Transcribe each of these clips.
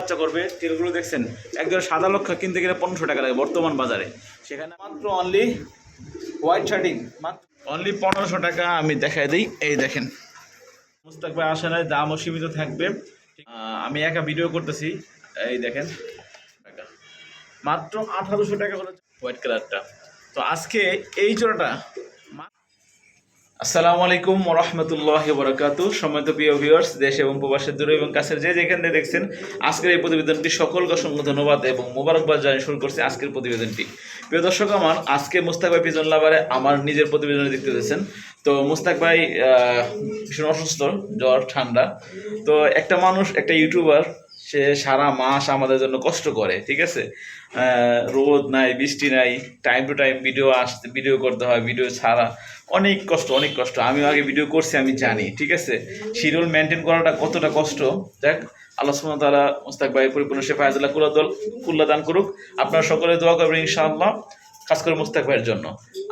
বাচ্চা করবে তেলগুলো দেখছেন একজন সাদা লক্ষ্য কিনতে গেলে পনেরোশো টাকা লাগে বর্তমান বাজারে। সেখানে মাত্র অনলি হোয়াইট শার্টিং মাত্র অনলি পনেরোশো টাকা আমি দেখাই দিই এই দেখেন। মুস্তাক ভাই আসে নাই দামও সীমিত থাকবে। আমি একা ভিডিও করতেছি এই দেখেন টাকা। মাত্র আঠারোশো টাকা হলো হোয়াইট কালারটা তো আজকে এই জোড়াটা মা- আসসালামু আলাইকুম রহমতুল্লাহ বরকাত সম্মানিত প্রিয় ভিউয়ার্স দেশ এবং প্রবাসের দূরে এবং কাছের যে যেখান থেকে দেখছেন, আজকের এই প্রতিবেদনটি সকলকে অসংখ্য ধন্যবাদ এবং মোবারকবাদ জানিয়ে শুরু করছে আজকের প্রতিবেদনটি। প্রিয় দর্শক আমার, আজকে মুস্তাক ভাই পিজন লাভারে আমার নিজের প্রতিবেদনে দেখতে পেয়েছেন তো মুস্তাক ভাই ভীষণ অসুস্থ, জ্বর, ঠান্ডা। তো একটা মানুষ, একটা ইউটিউবার সে সারা মাস আমাদের জন্য কষ্ট করে, ঠিক আছে? রোদ নাই, বৃষ্টি নাই টাইম টু টাইম ভিডিও আসতে ভিডিও করতে হয় ভিডিও ছাড়া অনেক কষ্ট অনেক কষ্ট। আমিও আগে ভিডিও করছি, আমি জানি, ঠিক আছে? শিডিউল মেনটেন করাটা কতটা কষ্ট? দেখ, আল্লাহ তাআলা মুস্তাক ভাই, পরিপূর্ণ শেফায়াতুল্লাহ কুল্লাদল কুল্লা দান করুক। আপনারা সকলে দোয়া করবেন ইনশাআল্লাহ খাস করে মুস্তাক ভাইয়ের জন্য।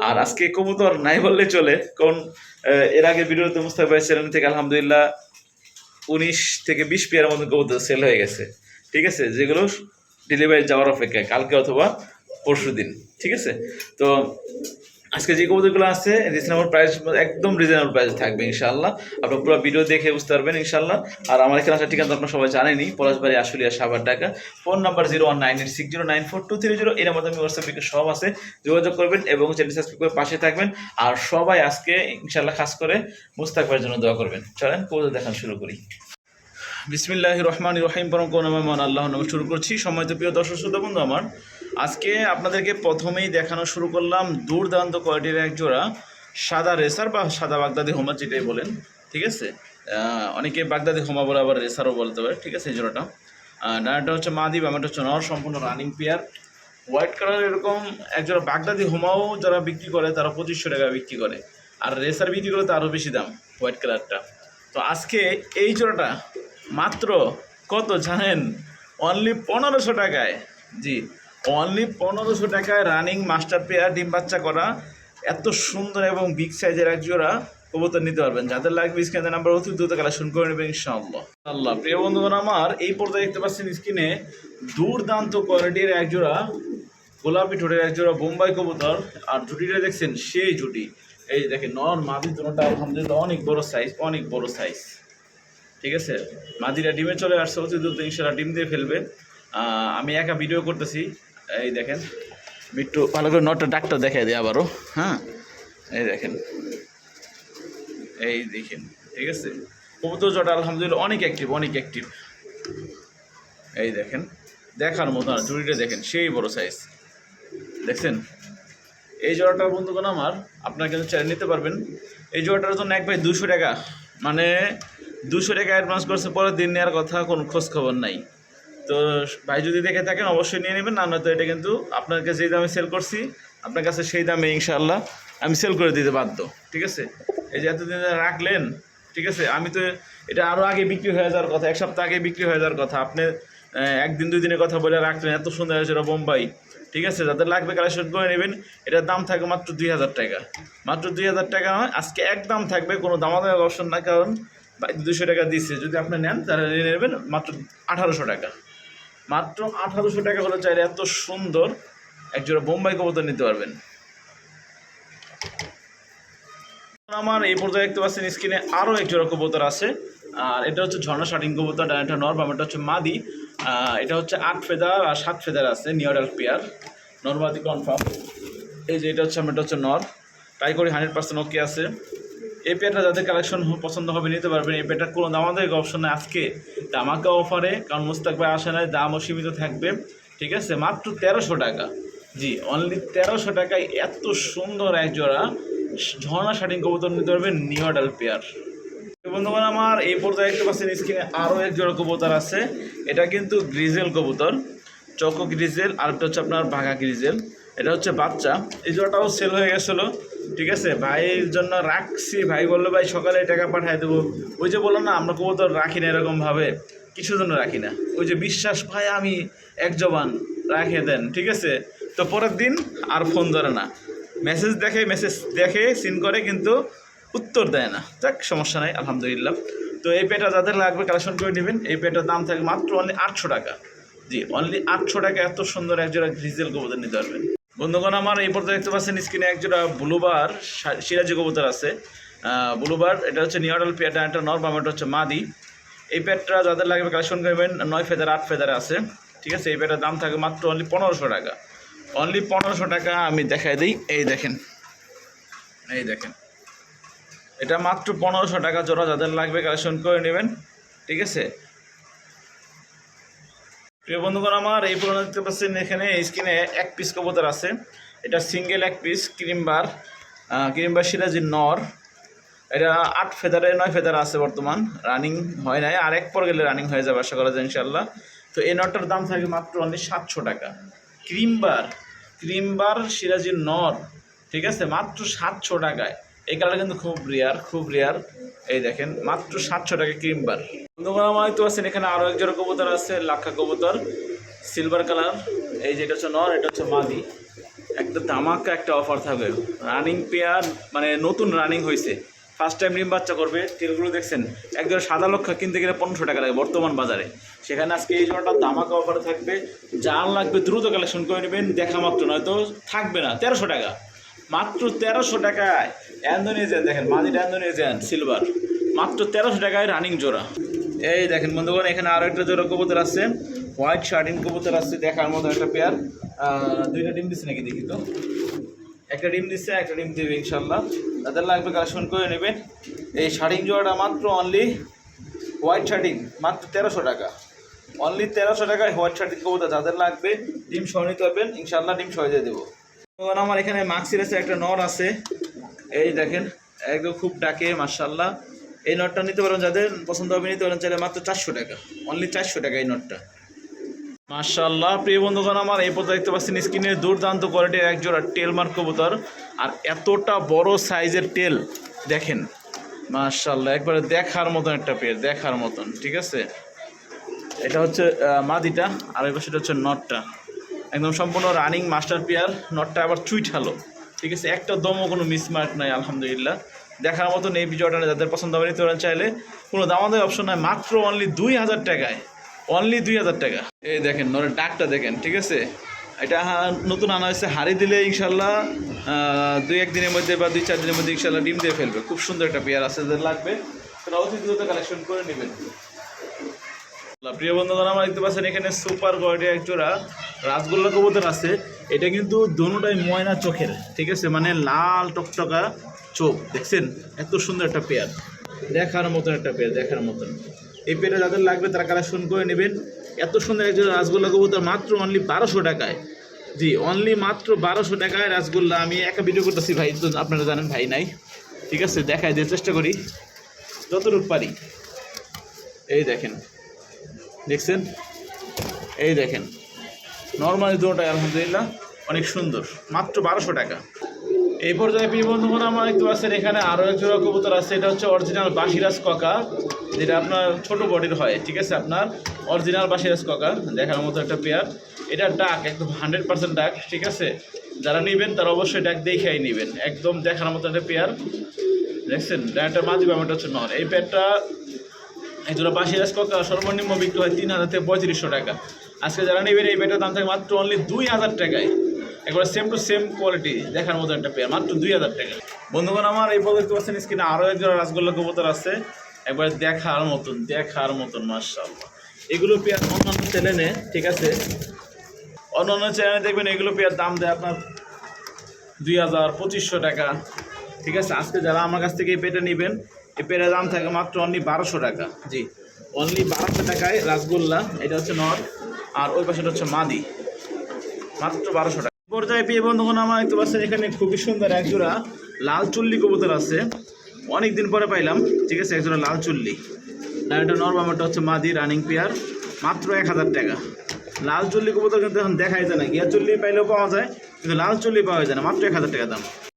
আর আজকে কবুতর নাই বললে চলে, কারণ এর আগে ভিডিওতে মুস্তাক ভাই চ্যানেল থেকে আলহামদুলিল্লাহ উনিশ থেকে বিশ পেয়ারের মতো কবুতর সেল হয়ে গেছে। ঠিক আছে? যেগুলো ডেলিভারি যাওয়ার অপেক্ষায়, কালকে অথবা পরশু দিন ঠিক আছে? তো আজকে যে কবুতরগুলো আছে রিজনেবল প্রাইস একদম রিজনেবল প্রাইস থাকবে ইনশাল্লাহ আপনার পুরো ভিডিও দেখে বুঝতে পারবেন ইনশাল্লাহ আর আমার এখানে আসার ঠিকানা তো আপনার সবাই জানেনি পলাশবাড়ি, আশুলিয়া সাবার টাকা phone number zero one nine eight six zero nine four two three zero এর মধ্যে আমি হোয়াটসঅ্যাপ সব আছে, যোগাযোগ করবেন এবং চ্যানেল সাবস্ক্রাইব করে পাশে থাকবেন। আর সবাই আজকে ইনশাল্লাহ খাস করে মুস্তাক ভাইয়ের জন্য দোয়া করবেন। চলেন, কবুতর দেখান শুরু করি। বিসমিল্লাহ রহমান রহিম, পরম করুণাময় আল্লাহ নামে শুরু করছি। সম্মানিত প্রিয় দর্শক, শ্রোতা, বন্ধু আমার আজকে আপনাদেরকে প্রথমেই দেখানো শুরু করলাম দুর্দান্ত কোয়ালিটির এক জোড়া সাদা রেসার বা সাদা বাগদাদি হোমা যেটাই বলেন, ঠিক আছে? অনেকে বাগদাদি হোমা বলে আবার রেসারও বলতে পারে, ঠিক আছে এই জোড়াটা? ডানাটা হচ্ছে মাদি বামাটা হচ্ছে নর, সম্পূর্ণ রানিং পেয়ার হোয়াইট কালার এরকম একজোড়া বাগদাদি হোমাও যারা বিক্রি করে, তারা পঁচিশশো টাকা বিক্রি করে। আর রেসার বিক্রি করে তো আরও বেশি দাম হোয়াইট কালারটা তো আজকে এই জোড়াটা মাত্র কত জানেন? অনলি পনেরোশো টাকায়। জি। অনলি পনেরোশো টাকায় রানিং মাস্টার পেয়ার ডিম বাচ্চা করা, এত সুন্দর এবং বিগ সাইজের এক জোড়া কবুতর নিতে পারবেন। যাদের লাগবে স্ক্রিনে নাম্বার অতি দ্রুত কালেকশন করে নেবেন, ইনশাআল্লাহ। আল্লাহ প্রিয় বন্ধুগণ, আমার এই পর্যায়ে দেখতে পাচ্ছেন স্ক্রিনে দুর্দান্ত কোয়ালিটির এক জোড়া, গোলাপি ঠোঁটের এক জোড়া বোম্বাই কবুতর। আর জুটিটা দেখছেন, সেই জুটি। এই দেখেন, নর মাদি দুটোটা আলহামদুলিল্লাহ অনেক বড় সাইজ অনেক বড় সাইজ ঠিক আছে? মাদিরা ডিমে চলে আসছে, অতি দ্রুত ইনশাল্লাহ ডিম দিয়ে ফেলবে। আমি একা ভিডিও করতেছি। এই দেখেন একটু ভালো করে নটটা ডাক্তার দেখাই দিই আবারও হ্যাঁ? এই দেখেন এই দেখেন, ঠিক আছে? কবুতর জটা আলহামদুলিল্লাহ অনেক অ্যাক্টিভ অনেক অ্যাক্টিভ এই দেখেন, দেখার মতো না জুড়িটা দেখেন, সেই বড় সাইজ দেখছেন? এই জোড়াটার বন্ধুগণ আমার, আপনারা কিন্তু চ্যানেল নিতে পারবেন। এই জোড়াটার জন্য এক ভাই দুশো টাকা মানে দুশো টাকা অ্যাডভান্স করছে, পরের দিন নেওয়ার কথা, কোনো খোঁজ খবর নাই। তো ভাই যদি দেখে থাকেন, অবশ্যই নিয়ে নেবেন। না তো এটা কিন্তু আপনার কাছে যেই দামে সেল করছি, আপনার কাছে সেই দামে ইনশাআল্লাহ আমি সেল করে দিতে বাধ্য, ঠিক আছে? এই যে এতদিন রাখলেন, ঠিক আছে? আমি তো এটা আরও আগে বিক্রি হয়ে যাওয়ার কথা, এক সপ্তাহ আগে বিক্রি হয়ে যাওয়ার কথা। আপনি একদিন, দুই দিনের কথা বলে রাখলেন, এত সুন্দর হয়েছে বোম্বাই, ঠিক আছে? যাদের লাগবে কালেকশন করে নেবেন, এটার দাম থাকবে মাত্র দুই হাজার টাকা। মাত্র দুই হাজার টাকা নয়, আজকে এক দাম থাকবে, কোনো দামাদামের অপশন না, কারণ দুশো টাকা দিচ্ছে যদি আপনি নেন, তাহলে নিয়ে নেবেন মাত্র আঠারোশো টাকা। মাত্র আঠারোশো টাকা হলে চাইলে এত সুন্দর একজোড়া বোম্বাই কবুতর নিতে পারবেন। আমার এই পর্যায়ে দেখতে পাচ্ছেন স্ক্রিনে আরও এক জোড়া কবুতর আছে। আর এটা হচ্ছে ঝর্ণা শাটিং কবুতর ডানাটা নর্মাম এটা হচ্ছে মাদি। এটা হচ্ছে আট ফেদার আর সাত ফেদার আছে নিউরাল পেয়ার। নর্মাদি কনফার্ম। এই যে এটা হচ্ছে, আমার এটা হচ্ছে নর। ট্রাই করি হান্ড্রেড পার্সেন্ট ওকে আছে। এই পেয়ারটা যাদের কালেকশন পছন্দ হবে, নিতে পারবেন। এই পেয়ারটা কোনো দামাদায়ক অপশন নেই আজকে। দামাকা অফারে কারণ মুস্তাক ভাই আসে নাই, দামও সীমিত থাকবে। ঠিক আছে? মাত্র তেরোশো টাকা। জি অনলি তেরোশো টাকায় এত সুন্দর এক জোড়া ঝর্ণা শাটিং কবুতর নিতে পারবেন নিউডাল পেয়ার। বন্ধুগণ, আমার এই পর্যায়ে দেখতে পাচ্ছেন স্ক্রিনে আরও এক জোড়া কবুতর আছে। এটা কিন্তু গ্রিজেল কবুতর, চকো গ্রিজেল আর একটা হচ্ছে আপনার ভাঙা গ্রিজেল। এটা হচ্ছে বাচ্চা। এই জোড়াটাও সেল হয়ে গেছিল। ঠিক আছে? ভাইয়ের জন্য রাখছি। ভাই বলল, ভাই, সকালে টাকা পাঠিয়ে দেবো। ওই যে বলল না, আমরা কবুতর রাখি না এরকমভাবে। কিছু জন্য রাখি না। ওই যে বিশ্বাস ভাই, আমি এক জবান রাখিয়ে দেন, ঠিক আছে? তো পরের দিন আর ফোন ধরে না। মেসেজ দেখে মেসেজ দেখে, সিন করে, কিন্তু উত্তর দেয় না। যাক, সমস্যা নাই, আলহামদুলিল্লাহ। তো এই পেটা যাদের লাগবে কালেকশন করে নেবেন। এই পেটার দাম থাকে মাত্র অনলি আটশো টাকা। জি অনলি আটশো টাকা এত সুন্দর একজোড়া ডিজেল কবুতর নিতে পারবেন। বন্ধুগণ, আমার এই পর্যন্ত দেখতে পাচ্ছেন স্ক্রিনে একজোড়া ব্লুবার সিরাজি কবুতর আছে। ব্লুবার, এটা হচ্ছে নিউডাল পেটা একটা নর্মাম এটা হচ্ছে মাদি। এই পেটটা যাদের লাগবে কালেকশন করবেন, নয় ফেদার, আট ফেদার আছে। ঠিক আছে, এই পেটার দাম থাকে মাত্র অনলি পনেরোশো টাকা। অনলি পনেরোশো টাকা আমি দেখাই দিই। এই দেখেন এই দেখেন। এটা মাত্র পনেরোশো টাকা জোড়া, যাদের লাগবে কালেকশন করে নেবেন। ঠিক আছে প্রিয় বন্ধুগণ, আমার এই পুরোনো দেখতে পাচ্ছেন এখানে স্ক্রিনে এক পিস কবুতর আছে। এটা সিঙ্গেল এক পিস ক্রিমবার ক্রিমবার সিরাজির নর। এটা আট ফেদারে, নয় ফেদার আছে বর্তমান। রানিং হয় নাই, আর এক পর গেলে রানিং হয়ে যাবে, আশা করা যায় ইনশাল্লাহ তো এই নটটার দাম থাকে মাত্র অনলি সাতশো টাকা। ক্রিমবার ক্রিমবার সিরাজির নর, ঠিক আছে? মাত্র সাতশো টাকায়। এই কালারটা কিন্তু খুব রেয়ার খুব রেয়ার এই দেখেন, মাত্র সাতশো টাকা ক্রিমবার বন্ধুগণ, আমার তো আছেন এখানে আরও এক কবুতর আছে, লাক্ষা কবুতর সিলভার কালার এই যেটা হচ্ছে নর, এটা হচ্ছে মাদি। একটা ধামাকা একটা অফার থাকবে। রানিং পেয়ার মানে নতুন রানিং হয়েছে ফার্স্ট টাইম ডিম বাচ্চা করবে, তেলগুলো দেখছেন, একদম সাদা লক্ষ্য কিনতে গেলে পনেরোশো টাকা লাগে বর্তমান বাজারে। সেখানে আজকে এই জন্যটা ধামাকা অফার থাকবে। যার লাগবে দ্রুত কালেকশন করে নেবেন, দেখা মাত্র, নয়তো থাকবে না, তেরোশো টাকা। মাত্র তেরোশো টাকায় অ্যান্ডোনেজিয়ান দেখেন মাদিটা অ্যান্ডোনেজিয়ান সিলভার মাত্র তেরোশো টাকায় রানিং জোড়া। এই দেখেন বন্ধুগণ, এখানে আরও একটা জোড়া কবুতর আছে। হোয়াইট শার্টিন কবুতর আছে, দেখার মতো একটা পেয়ার দুইটা ডিম দিচ্ছে নাকি দেখি তো? একটা ডিম দিচ্ছে একটা ডিম দেবে ইনশাল্লাহ তাদের লাগবে কালেকশন করে নেবেন। এই শার্টিং জোড়াটা মাত্র অনলি হোয়াইট শার্টিং মাত্র তেরোশো টাকা। অনলি তেরোশো টাকায় হোয়াইট শার্টিং কবুতর যাদের লাগবে, ডিম সহ নিতে পারবেন। ইনশাল্লাহ ডিম সহ দিয়ে দেবো। আমার এখানে মাক্সির আছে একটা নর আছে। এই দেখেন, একদম খুব ডাকে মার্শাল্লাহ এই নটটা নিতে পারেন যাদের পছন্দ হবে, নিতে পারেন চাইলে মাত্র চারশো টাকা। অনলি চারশো টাকা এই নটটা। মার্শাল্লাহ প্রিয় বন্ধুগণ, আমার এই পর্যন্ত দেখতে পাচ্ছেন স্ক্রিনে দুর্দান্ত কোয়ালিটির এক জোড়া টেল মার্ক কবুতর। আর এতটা বড় সাইজের টেল, দেখেন। মার্শাল্লাহ একবারে দেখার মতন একটা পেয়ার, দেখার মতন, ঠিক আছে? এটা হচ্ছে মাদিটা, আর ওই পাশেটা হচ্ছে নটটা। একদম সম্পূর্ণ রানিং মাস্টার পেয়ার নটটা আবার চুইঠালো ঠিক আছে? একটা দমও কোনো মিসমার্ক নাই, আলহামদুলিল্লাহ। দেখার মতন এই ভিডিওটা যাদের পছন্দ হবে নিতে চাইলে কোনো দামাদামি অপশন নাই, মাত্র অনলি দুই হাজার টাকায়। অনলি দুই হাজার টাকা। এই দেখেন, নরের ডাকটা দেখেন, ঠিক আছে? এটা নতুন আনা হয়েছে, হাড়ি দিলে ইনশাল্লাহ দুই একদিনের মধ্যে বা দুই চার দিনের মধ্যে ইনশাল্লাহ ডিম দিয়ে ফেলবে। খুব সুন্দর একটা পেয়ার আছে, যাদের লাগবে, তারা অতি দ্রুত কালেকশন করে নেবেন। প্রিয় বন্ধুগণ আমরা দেখতে পাচ্ছেন এখানে সুপার কোয়ালিটি এক জোড়া রাসগোল্লা কবুতর আছে। এটা কিন্তু দোনোটাই ময়না চোখের, ঠিক আছে? মানে লাল টকটকা চোখ, দেখছেন? এত সুন্দর একটা পেয়ার। দেখার মতন একটা পেয়ার, দেখার মতন। এই পেয়ারে যাদের লাগবে তারা কালেকশন করে নেবেন। এত সুন্দর একজন রাসগোল্লা কবুতর, মাত্র অনলি বারোশো টাকায়। জি অনলি মাত্র বারোশো টাকায় রাসগোল্লা। আমি একা ভিডিও করতেছি ভাই, তো আপনারা জানেন ভাই নাই। ঠিক আছে? দেখাই দিয়ে চেষ্টা করি। যতটুকু পারি। এই দেখেন। দেখছেন? এই দেখেন। নর্মালি দুটোটাই আলহামদুলিল্লাহ, অনেক সুন্দর। মাত্র বারোশো টাকা। এই পর্যায়ে প্রিয় বন্ধুগণ, আমার দেখতে পাচ্ছেন এখানে আরও এক জোড়া কবুতর আছে। এটা হচ্ছে অরিজিনাল বাসিরাজ ককা, যেটা আপনার ছোট বডির হয়, ঠিক আছে? আপনার অরিজিনাল বাসিরাজ ককা, দেখার মতো একটা পেয়ার এটা ডাক, একদম হান্ড্রেড পার্সেন্ট ডাক, ঠিক আছে? যারা নেবেন, তারা অবশ্যই ডাক দেখেই নেবেন। একদম দেখার মতো একটা পেয়ার দেখছেন? ডাকটার মাঝি ব্যাপারটা হচ্ছে নর। এই পেয়ারটা এই দুটো বাসিরাজ ককা সর্বনিম্ন বিক্রি হয় তিন হাজার থেকে পঁয়ত্রিশশো টাকা। আজকে যারা নেবেন এই পেয়ারটার দাম থাকে মাত্র অনলি দুই হাজার টাকায়। একবার সেম টু সেম কোয়ালিটি দেখার মতো একটা পেয়ার মাত্র দুই হাজার টাকা। বন্ধুগণ, আমার এই পদে পাচ্ছেন স্ক্রিনে আরও একজন রাসগোল্লা কবুতর আছে। একবার দেখার মতন দেখার মতন মার্শাল্লাহ এগুলো পেয়ার অন্যান্য চ্যানেলে ঠিক আছে? অন্যান্য চ্যানেলে দেখবেন এগুলো পেয়ার দাম দেয় আপনার দুই হাজার পঁচিশশো টাকা। ঠিক আছে? আজকে যারা আমার কাছ থেকে এই পেটা নেবেন এই দাম থাকে মাত্র অনলি বারোশো টাকা। জি। অনলি বারোশো টাকায় রাসগোল্লা এটা হচ্ছে নর আর ওই পাশেটা হচ্ছে মাদি। মাত্র বারোশো টাকা। পর্যায়ে পেয়ে বন্ধুগণ আমার দেখতে পাচ্ছেন এখানে খুবই সুন্দর একজোড়া লাল চুল্লি কবুতর আছে। অনেক দিন পরে পাইলাম ঠিক আছে একজোড়া লাল চুল্লি। আর এটা নর্মামটা হচ্ছে মাদি রানিং পেয়ার মাত্র এক হাজার টাকা। লাল চুল্লি কবুতর কিন্তু এখন দেখাই যায় না। গিয়া চুল্লি পাইলেও পাওয়া যায় কিন্তু লাল চুল্লি পাওয়া যায় না মাত্র এক হাজার টাকা দাম।